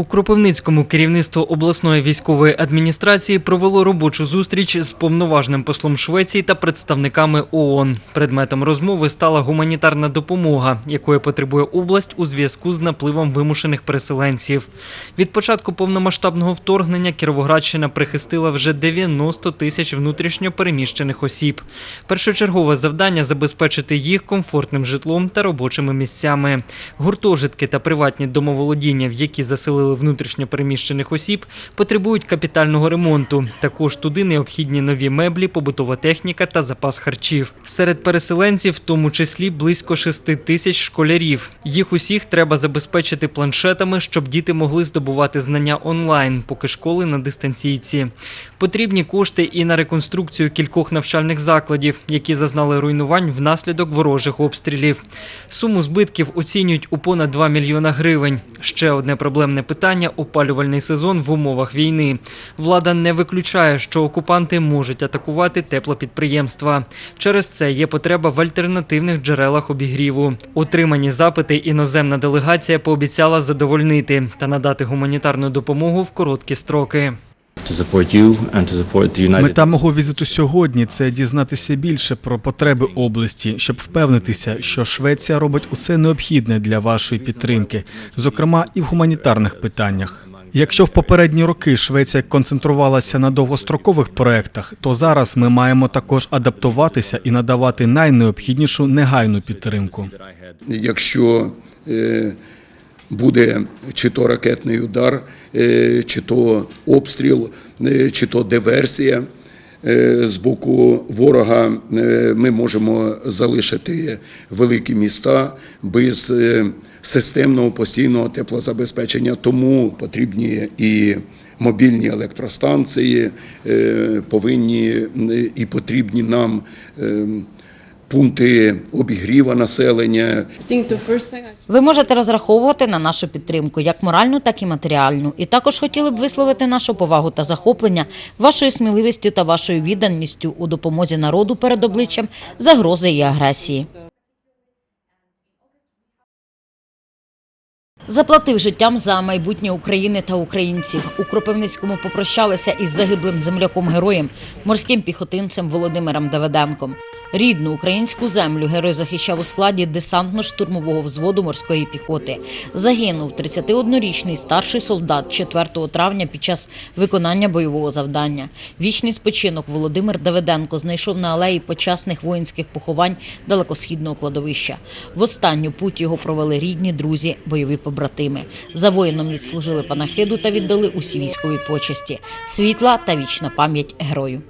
У Кропивницькому керівництво обласної військової адміністрації провело робочу зустріч з повноважним послом Швеції та представниками ООН. Предметом розмови стала гуманітарна допомога, якої потребує область у зв'язку з напливом вимушених переселенців. Від початку повномасштабного вторгнення Кіровоградщина прихистила вже 90 тисяч внутрішньо переміщених осіб. Першочергове завдання забезпечити їх комфортним житлом та робочими місцями. Гуртожитки та приватні домоволодіння, в які заселили внутрішньо переміщених осіб, потребують капітального ремонту. Також туди необхідні нові меблі, побутова техніка та запас харчів. Серед переселенців, в тому числі близько 6 тисяч школярів. Їх усіх треба забезпечити планшетами, щоб діти могли здобувати знання онлайн, поки школи на дистанційці. Потрібні кошти і на реконструкцію кількох навчальних закладів, які зазнали руйнувань внаслідок ворожих обстрілів. Суму збитків оцінюють у понад 2 мільйона гривень. Ще одне проблемне питання опалювальний сезон в умовах війни. Влада не виключає, що окупанти можуть атакувати теплопідприємства. Через це є потреба в альтернативних джерелах обігріву. Отримані запити іноземна делегація пообіцяла задовольнити та надати гуманітарну допомогу в короткі строки. To support you and to support the United Мета мого візиту сьогодні це дізнатися більше про потреби області, щоб впевнитися, що Швеція робить усе необхідне для вашої підтримки, зокрема і в гуманітарних питаннях. Якщо в попередні роки Швеція концентрувалася на довгострокових проектах, то зараз ми маємо також адаптуватися і надавати найнеобхіднішу негайну підтримку. якщо е, буде чи то ракетний удар, е, чи то обстріл, е, чи то диверсія е, з боку ворога, ми можемо залишити великі міста без системного постійного теплозабезпечення. Тому потрібні і мобільні електростанції, повинні і потрібні нам. Пункти обігріва населення, Ви можете розраховувати на нашу підтримку, як моральну, так і матеріальну. І також хотіли б висловити нашу повагу та захоплення вашою сміливістю та вашою відданістю у допомозі народу перед обличчям загрози і агресії. Заплатив життям за майбутнє України та українців. У Кропивницькому попрощалися із загиблим земляком-героєм, морським піхотинцем Володимиром Давиденком. Рідну українську землю герой захищав у складі десантно-штурмового взводу морської піхоти. Загинув 31-річний старший солдат 4 травня під час виконання бойового завдання. Вічний спочинок Володимир Давиденко знайшов на алеї почесних воїнських поховань далекосхідного кладовища. В останню путь його провели рідні, друзі, бойові побратими. За воїном відслужили панахиду та віддали усі військові почесті. Світла та вічна пам'ять герою.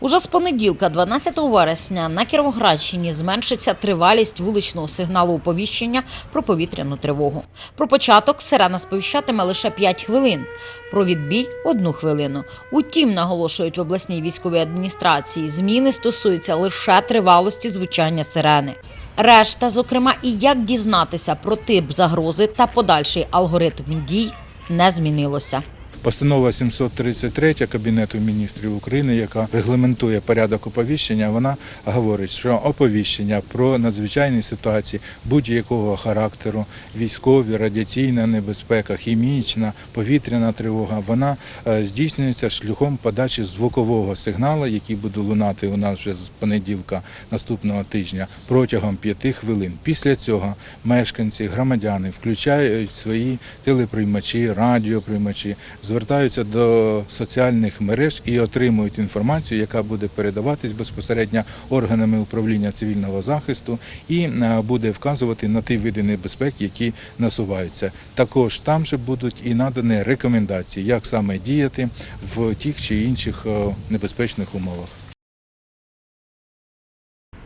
Уже з понеділка, 12 вересня, на Кіровоградщині зменшиться тривалість вуличного сигналу оповіщення про повітряну тривогу. Про початок сирена сповіщатиме лише 5 хвилин, про відбій – одну хвилину. Утім, наголошують в обласній військовій адміністрації, зміни стосуються лише тривалості звучання сирени. Решта, зокрема, і як дізнатися про тип загрози та подальший алгоритм дій, не змінилося. Постанова 733 Кабінету міністрів України, яка регламентує порядок оповіщення, вона говорить, що оповіщення про надзвичайні ситуації будь-якого характеру, військові, радіаційна небезпека, хімічна, повітряна тривога, вона е, здійснюється шляхом подачі звукового сигналу, який буде лунати у нас вже з понеділка наступного тижня протягом п'яти хвилин. Після цього мешканці, громадяни включають свої телеприймачі, радіоприймачі, звертаються до соціальних мереж і отримують інформацію, яка буде передаватись безпосередньо органами управління цивільного захисту і е, буде вказувати на ті види небезпек, які насуваються. Також там же будуть і надані рекомендації, як саме діяти в тих чи інших е, небезпечних умовах.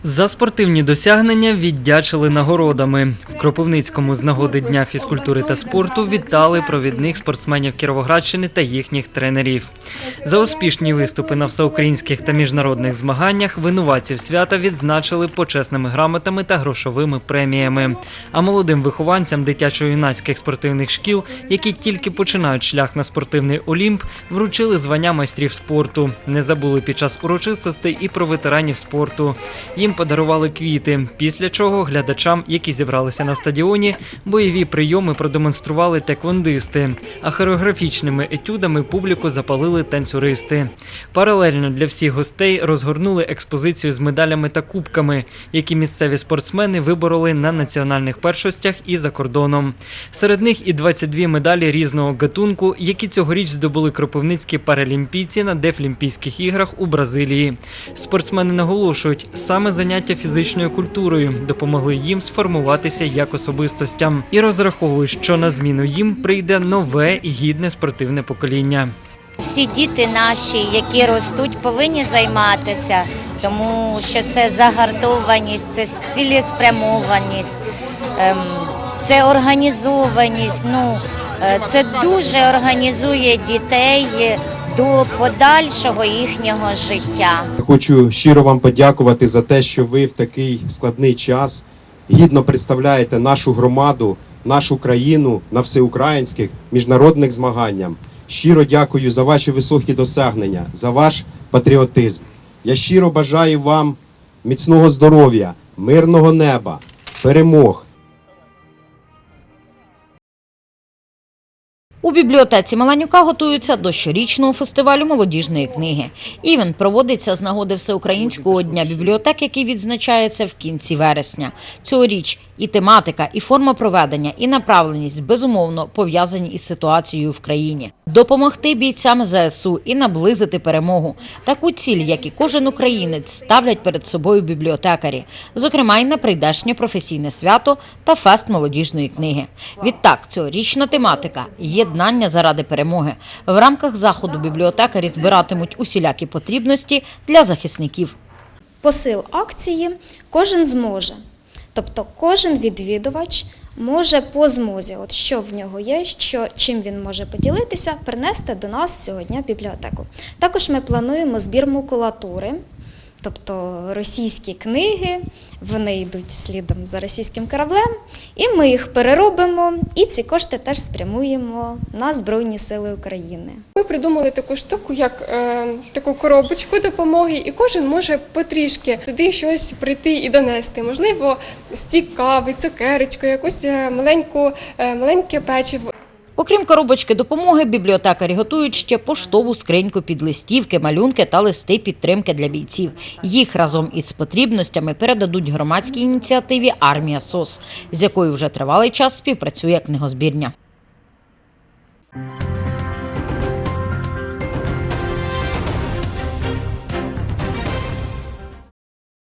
За спортивні досягнення віддячили нагородами. В Кропивницькому з нагоди Дня фізкультури та спорту вітали провідних спортсменів Кіровоградщини та їхніх тренерів. За успішні виступи на всеукраїнських та міжнародних змаганнях винуватців свята відзначили почесними грамотами та грошовими преміями. А молодим вихованцям дитячо-юнацьких спортивних шкіл, які тільки починають шлях на спортивний олімп, вручили звання майстрів спорту. Не забули під час урочистостей і про ветеранів спорту. Їм їм подарували квіти. Після чого глядачам, які зібралися на стадіоні, бойові прийоми продемонстрували теквондисти, а хореографічними етюдами публіку запалили танцюристи. Паралельно для всіх гостей розгорнули експозицію з медалями та кубками, які місцеві спортсмени вибороли на національних першостях і за кордоном. Серед них і 22 медалі різного гатунку, які цьогоріч здобули кропивницькі паралімпійці на Дефлімпійських іграх у Бразилії. Спортсмени наголошують, саме заняття фізичною культурою допомогли їм сформуватися як особистостям і розраховують, що на зміну їм прийде нове і гідне спортивне покоління. Всі діти наші, які ростуть, повинні займатися, тому що це загартованість, це цілеспрямованість, ем, це організованість. Ну, е, це дуже організує дітей до подальшого їхнього життя. Хочу щиро вам подякувати за те, що ви в такий складний час гідно представляєте нашу громаду, нашу країну на всеукраїнських міжнародних змаганнях. Щиро дякую за ваші високі досягнення, за ваш патріотизм. Я щиро бажаю вам міцного здоров'я, мирного неба, перемог. У бібліотеці Маланюка готуються до щорічного фестивалю молодіжної книги. Івен проводиться з нагоди Всеукраїнського дня бібліотек, який відзначається в кінці вересня. Цьогоріч і тематика, і форма проведення, і направленість безумовно пов'язані із ситуацією в країні. Допомогти бійцям ЗСУ і наблизити перемогу. Таку ціль, як і кожен українець, ставлять перед собою бібліотекарі, зокрема й на прийдешнє професійне свято та фест молодіжної книги. Відтак, цьогорічна тематика єднання заради перемоги. В рамках заходу бібліотекарі збиратимуть усілякі потрібності для захисників. посил акції кожен зможе. Тобто кожен відвідувач може по змозі, от що в нього є, що, чим він може поділитися, принести до нас цього дня бібліотеку. Також ми плануємо збір макулатури, тобто російські книги, вони йдуть слідом за російським кораблем, і ми їх переробимо, і ці кошти теж спрямуємо на Збройні Сили України. Ми придумали таку штуку, як е, таку коробочку допомоги, і кожен може потрішки туди щось прийти і донести. Можливо, стік кави, цукерочку, якусь е, маленьку, е, маленьке печиво. Окрім коробочки допомоги, бібліотекарі готують ще поштову скриньку під листівки, малюнки та листи підтримки для бійців. Їх разом із потрібностями передадуть громадській ініціативі Армія СОС, з якою вже тривалий час співпрацює книгозбірня.